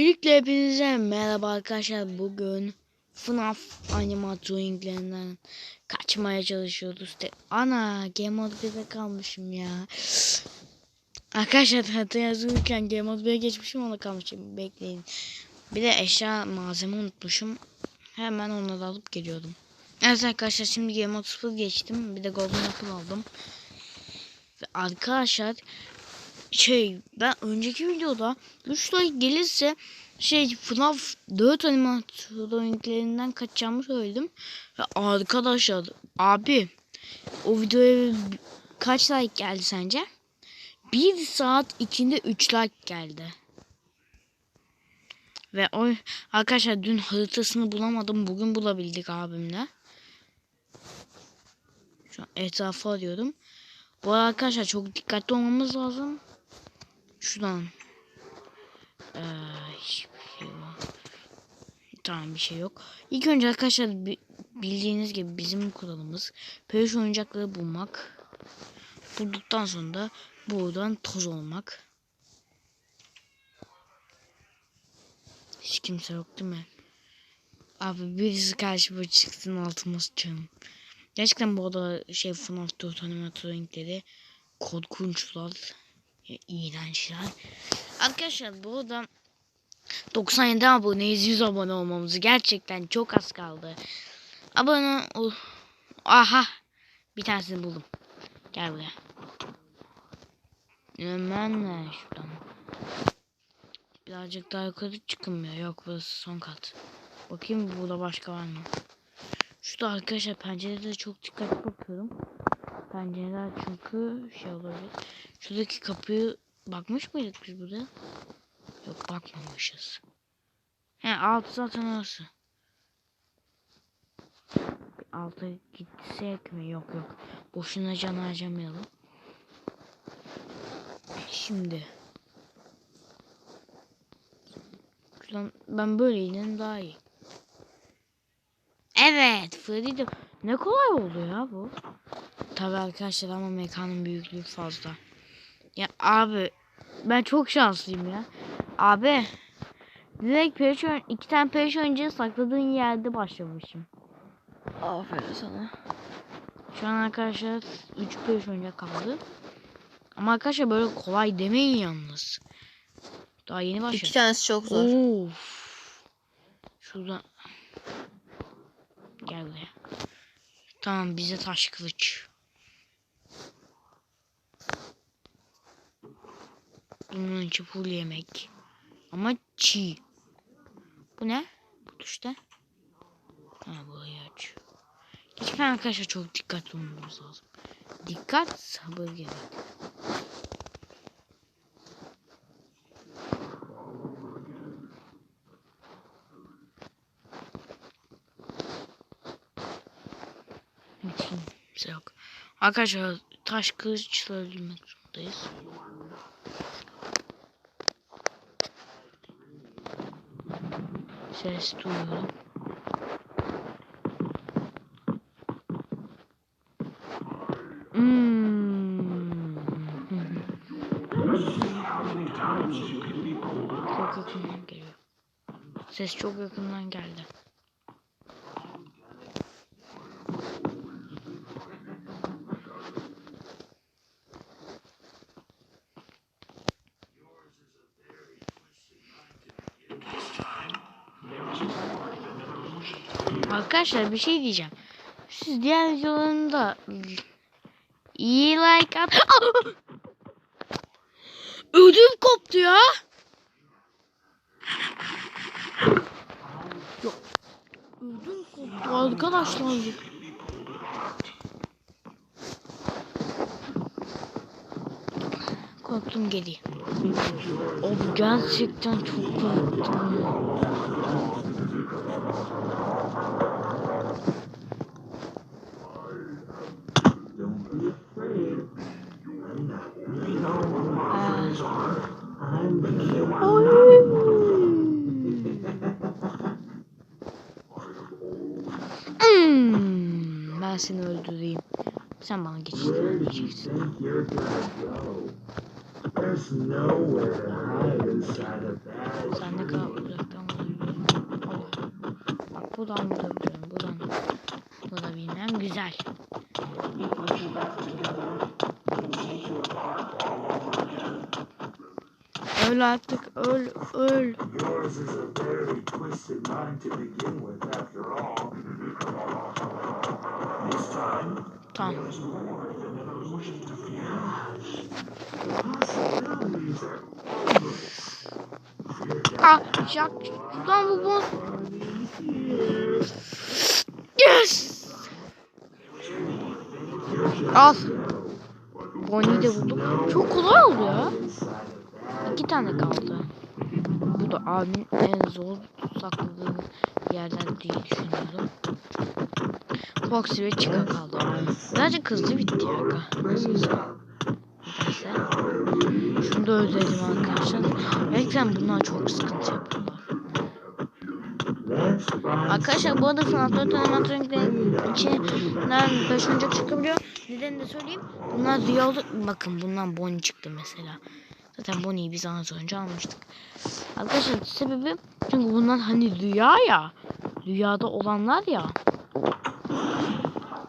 Öncelikle hepinize merhaba arkadaşlar. Bugün FNAF animatroning'lerinden kaçmaya çalışıyoruz. De Ana Game Mode 1'de kalmışım ya. Arkadaşlar harita yazılırken Game Mode 1'e geçmişim ona kalmışım. Bekleyin. Bir de eşya malzeme unutmuşum. Hemen onları alıp geliyordum. Evet arkadaşlar şimdi Game Mode 0 geçtim. Bir de Golden Apple aldım. Arkadaşlar şey ben önceki videoda 3 like gelirse şey FNAF 4 animatroniklerinden kaçacağımı söyledim. Ve arkadaşlar abi o videoya kaç like geldi sence? 1 saat içinde 3 like geldi. Ve o arkadaşlar dün haritasını bulamadım. Bugün bulabildik abimle. Şu an etrafı arıyorum. Bu arkadaşlar çok dikkatli olmamız lazım. Şuradan. Ee, şey. Tamam bir şey yok. İlk önce arkadaşlar bi- bildiğiniz gibi bizim kuralımız peluş oyuncakları bulmak. Bulduktan sonra da buradan toz olmak. Hiç kimse yok değil mi? Abi birisi karşıma çıksın altıma sıçarım. Gerçekten bu arada şey FNAF 4 animatronikleri korkunçlar. Ya, iğrençler. Arkadaşlar bu arada 97 aboneyiz 100 abone olmamız gerçekten çok az kaldı. Abone ol. Aha. Bir tanesini buldum. Gel buraya. Hemen ne şuradan. Birazcık daha yukarı çıkılmıyor. Yok burası son kat. Bakayım burada başka var mı? Şurada arkadaşlar pencerede çok dikkatli bakıyorum. Pencereler çünkü şey olabilir. Şuradaki kapıyı bakmış mıydık biz burada? Yok bakmamışız. He altı zaten orası. Alta gitsek mi? Yok yok. Boşuna can harcamayalım. Şimdi. Şuradan ben böyle inelim daha iyi. Evet. Freddy de ne kolay oldu ya bu. Tabi arkadaşlar ama mekanın büyüklüğü fazla. Ya abi ben çok şanslıyım ya. Abi direkt periş iki tane periş önce sakladığın yerde başlamışım. Aferin sana. Şu an arkadaşlar 3 periş önce kaldı. Ama arkadaşlar böyle kolay demeyin yalnız. Daha yeni başladı. İki tanesi çok zor. Of. Şuradan. Gel buraya. Tamam bize taş kılıç. Bunun içi full yemek. Ama çiğ. Bu ne? Bu tuşta. Ha burayı aç. Gerçekten arkadaşlar çok dikkatli olmamız lazım. Dikkat sabır gerek. Yok. Arkadaşlar taş kılıçla öldürmek zorundayız. Ses duyuyorum. Hmm. Çok yakından geliyor. Ses çok yakından geldi. Arkadaşlar bir şey diyeceğim. Siz diğer videolarında iyi like at. Ödüm koptu ya. Yok. Ödüm koptu arkadaşlar. Korktum geri. O gerçekten çok korktum. Hmm, ben seni öldüreyim. Sen bana that Sen ne kadar güzel. Öl artık öl öl. Tamam. Ah, Jack, şuradan bu boss. Yes! Al. Bonnie'yi de bulduk. Çok kolay oldu ya. İki tane kaldı. Bu da abimin en zor sakladığı yerler diye düşünüyorum. Foxy ve Chica kaldı. Birazcık hızlı bitti ya. Neyse. Şunu da özledim arkadaşlar. Gerçekten bunlar çok sıkıntı yapıyorlar. Arkadaşlar bu arada 4 animatroniklerin içinden 5 oyuncak çıkabiliyor. Nedenini de söyleyeyim. Bunlar rüyalı. Bakın bundan Bonnie çıktı mesela. Zaten Bonnie'yi biz az önce almıştık. Arkadaşlar sebebi çünkü bunlar hani rüya ya. Rüyada olanlar ya.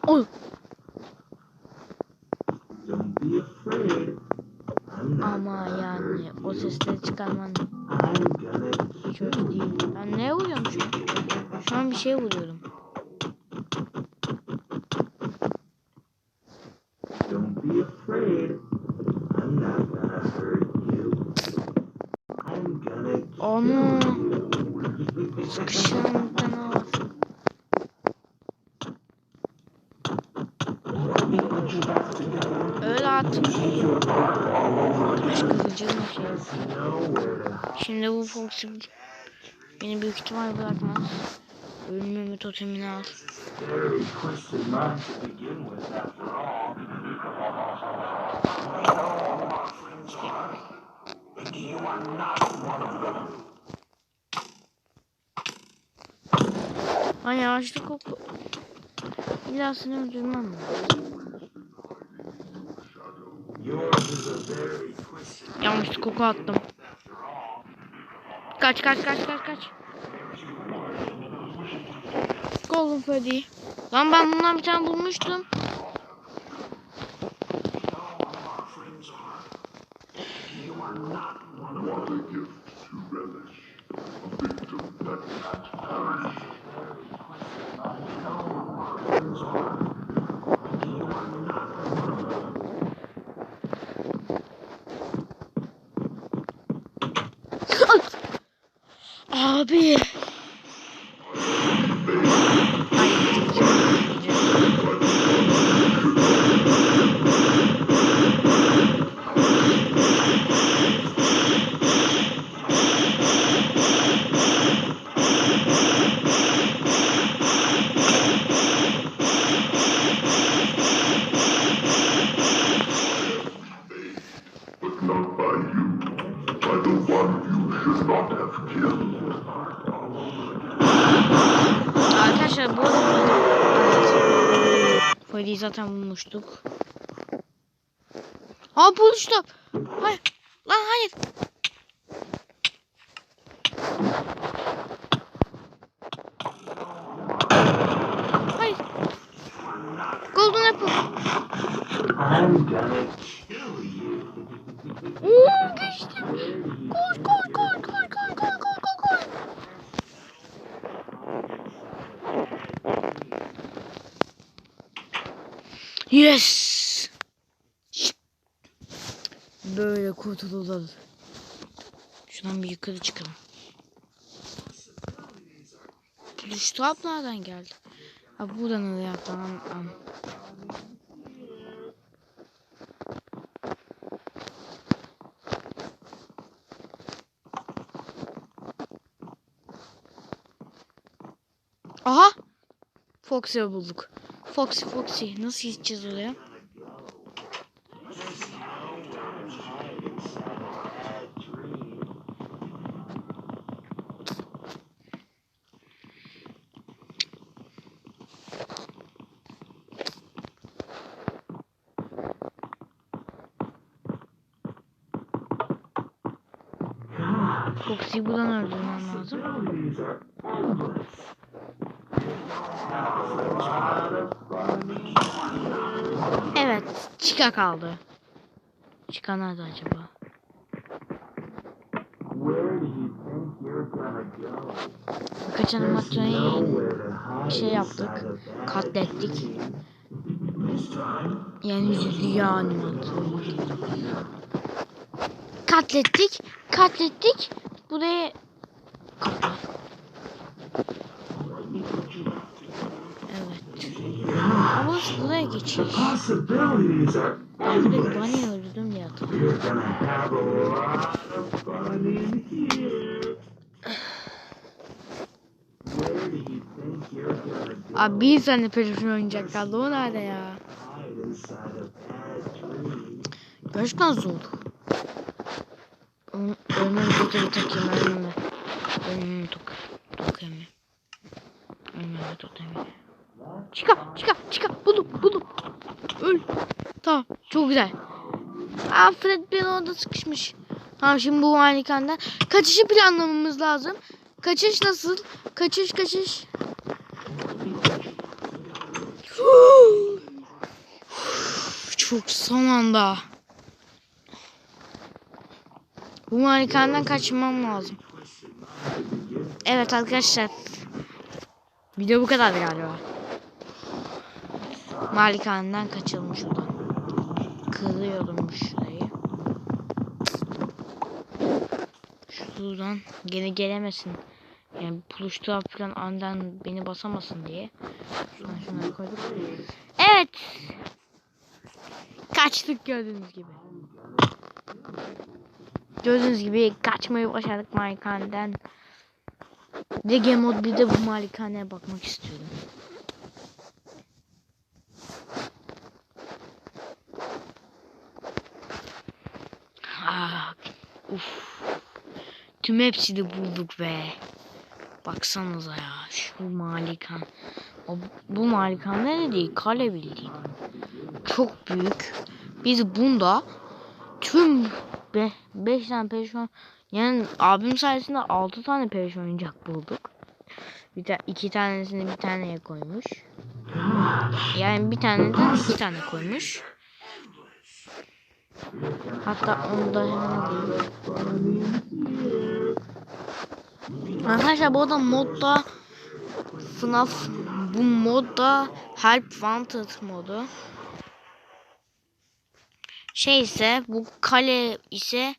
Oy. Don't be afraid. Ama yani o sesleri çıkarman hoş değil. Ben neye vuruyorum şu an? Şu an bir şeye vuruyorum. Gıcırmak. Şimdi bu Foxy beni büyük ihtimal bırakmaz. Ölümümü totemini al. Hani açlık oku. İlla seni öldürmem mi? Yanlış koku attım. Kaç kaç kaç kaç kaç. Golden Freddy. Lan ben bundan bir tane bulmuştum. Zaten bulmuştuk. Aa buluştum. Hayır. Lan hayır. Hayır. Golden Apple. I'm gonna kill you. Oo geçtim. Yes. Böyle kurtulacağız. Şuradan bir yukarı çıkalım. Top nereden geldi? Ha buradan nereye atlamam? Am. Aha! Foxy'yi bulduk. Foxy Foxy. Nasıl gideceğiz oraya? Foxy'yi buradan öldürmem lazım. Evet, Chica kaldı. Chica nerede acaba? To hide şey yaptık. Katlettik. Yani rüya animasyonu. Katlettik. Katlettik. Buraya Katlet. Evet. Ama buraya geçiyor. possibilities are Ben direkt Bunny'i öldürdüm diye hatırlıyorum. You're gonna have a lot of fun in here. Where do you think you're gonna go? Abi bir tane peluşun oyuncak kaldı. O nerede ya? Gerçekten zor. Ölmem kötü bir takayım ölmem. Ölmem tok. Tok yemi. Ölmem tok yemi. Çıka çıka çıka buldum buldum. Öl. Tamam çok güzel. Aa Fred bir orada sıkışmış. Tamam şimdi bu malikenden kaçışı planlamamız lazım. Kaçış nasıl? Kaçış kaçış. Çok son anda. Bu malikenden kaçmam lazım. Evet arkadaşlar. Video bu kadar galiba. Malikaneden kaçalım şuradan. Kırıyorum şurayı. Şuradan geri gelemesin. Yani buluştuğu falan andan beni basamasın diye. Şuradan şunları koyduk. Evet. Kaçtık gördüğünüz gibi. Gördüğünüz gibi kaçmayı başardık malikaneden. Ve Game Mode 1'de bu malikaneye bakmak istiyorum. Ah, uf. Tüm hepsini bulduk be. Baksanıza ya şu malikan. O, bu malikan ne değil kale bildiğin. Çok büyük. Biz bunda tüm 5 tane perişan yani abim sayesinde 6 tane perişan oyuncak bulduk. Bir ta iki tanesini bir taneye koymuş. Yani bir tane de iki tane koymuş. Hatta onu da hemen alayım. Arkadaşlar bu arada modda FNAF bu modda Help Wanted modu. Şey ise bu kale ise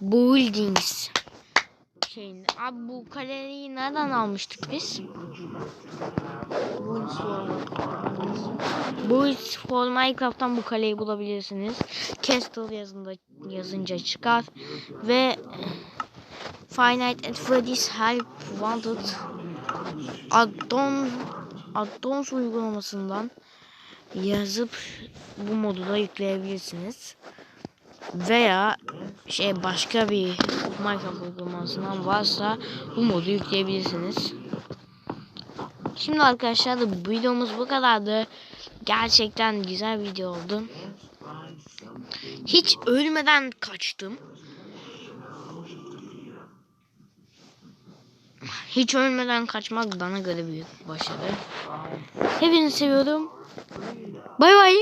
Buildings şeyinde. Abi bu kaleyi nereden almıştık biz? Builds for Minecraft'tan bu kaleyi bulabilirsiniz. Castle yazında yazınca çıkar ve Five Nights at Freddy's Help Wanted addon addons uygulamasından yazıp bu modu da yükleyebilirsiniz. Veya şey başka bir Minecraft uygulamasından varsa bu modu yükleyebilirsiniz. Şimdi arkadaşlar bu videomuz bu kadardı. Gerçekten güzel video oldu. Hiç ölmeden kaçtım. Hiç ölmeden kaçmak bana göre büyük başarı. Hepinizi seviyorum. Bay bay.